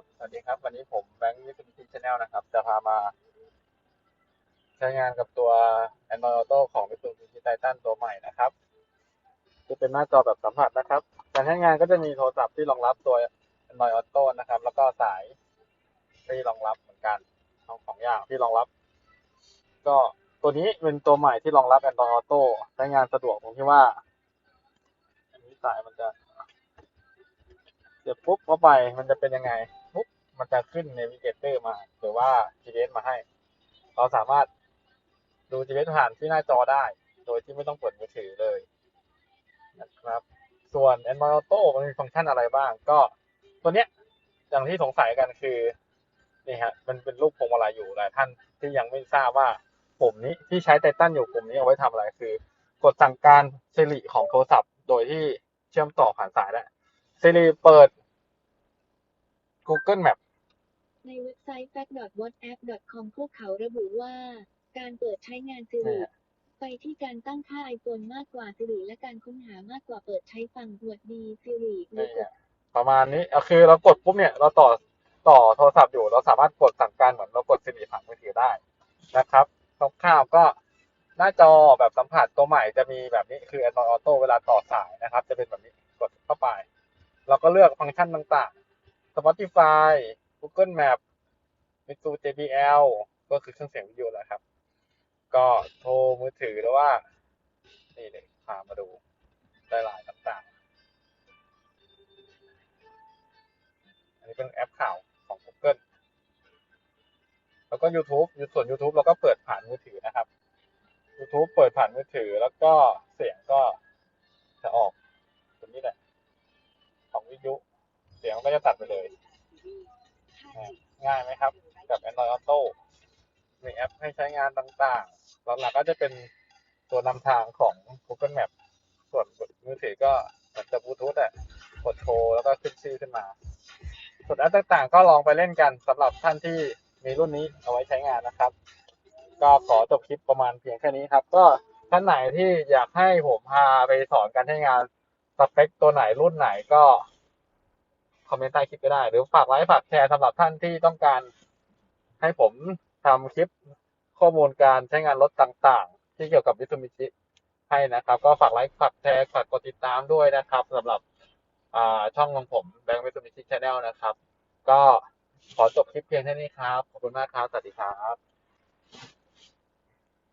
บสวัสดีครับ วันนี้ผมแบงค์วิสุทธิชาแนลนะครับ จะพามา ใช้งานกับตัว Android Auto ของ Mitsubishi Titan ตัวใหม่นะครับ จะเป็นหน้าจอแบบสัมผัสนะครับ การใช้งานก็จะมีโทรศัพท์ที่รองรับตัว Android Auto นะครับ แล้วก็สายที่รองรับเหมือนกันทั้งสองอย่างที่รองรับ ก็ตัวนี้เป็นตัวใหม่ที่รองรับ Android Auto ใช้งานสะดวกตรงที่ว่า อันนี้สายมันจะเสียบปุ๊บเข้าไปมันจะเป็นยังไง มันจะขึ้น Navigator มาหรือว่า GPS มาให้ เราสามารถดู GPS ผ่านที่หน้าจอได้ โดยที่ไม่ต้องเปิดมือถือเลยนะครับ ส่วน Android Auto มันมีฟังก์ชันอะไรบ้าง ก็ตัวเนี้ยอย่างที่สงสัยกันคือนี่ฮะมันเป็นรูปพวงมาลัยอยู่หลายท่านที่ยังไม่ทราบว่าปุ่มนี้ที่ใช้ไททันอยู่ปุ่มนี้เอาไว้ทำอะไรคือ กดสั่งการ Siri ของโทรศัพท์ โดยที่เชื่อมต่อผ่านสายได้ Siri เปิด Google Map ในเว็บไซต์ fact.whatsapp.com พวกเขาระบุว่า การเปิดใช้งาน Siri นี่ฮะไปที่การตั้งค่า iPhone มากกว่า Siri และการค้นหามากกว่าเปิดใช้ฟังหวดดี Siri หรืนี่อกดฮะประมาณนี้เอาคือเรากดปุ๊บเนี่ยเราต่อต่อโทรศัพท์อยู่ เราสามารถกดสั่งการเหมือนเรากด Siri ผ่านมือถือได้นะครับคร่าวๆก็หน้าจอแบบสัมผัสตัวใหม่จะมีแบบนี้คือ Android Auto เวลาต่อสายนะครับ จะเป็นแบบนี้กดเข้าไป เราก็เลือกฟังก์ชันต่างๆ Spotify Google Map Mitsu JBL ก็คือเครื่องเสียงวิดีโอแหละครับ ก็โทรมือถือหรือว่า นี่เลยพามาดูได้หลายต่างๆ อันนี้เป็นแอปข่าวของ Google แล้วก็ YouTube ส่วน YouTube เราก็เปิดผ่านมือถือนะครับ YouTube เปิดผ่านมือถือแล้วก็เสียงก็จะออกตรงนี้แหละของวิทยุ เสียงก็จะตัดไปเลย ง่ายไหมครับ กับ Android Auto มีแอปให้ใช้งานต่างๆ หลักๆก็จะเป็นตัวนำทางของ Google Map ส่วนมือถือก็เหมือนกับบลูทูธอะกดโชว์แล้วก็ขึ้นชื่อขึ้นมา ส่วนแอปต่างๆ ก็ลองไปเล่นกันสำหรับท่านที่มีรุ่นนี้เอาไว้ใช้งานนะครับ ก็ขอจบคลิปประมาณเพียงแค่นี้ครับ ก็ท่านไหนที่อยากให้ผมพาไปสอนการใช้งานสเปคตัวไหนรุ่นไหนก็ คอมเมนต์ใต้คลิปก็ได้ หรือฝากไลค์ฝากแชร์สำหรับท่านที่ต้องการ ให้ผมทำคลิปข้อมูลการใช้งานรถต่างๆ ที่เกี่ยวกับมิตซูบิชิให้นะครับ ก็ฝากไลค์ฝากแชร์ฝากกดติดตามด้วยนะครับสำหรับช่องของผมแบงค์มิตซูบิชิชาแนลนะครับ ก็ขอจบคลิปเพียงเท่านี้ครับ ขอบคุณมากครับ สวัสดีครับ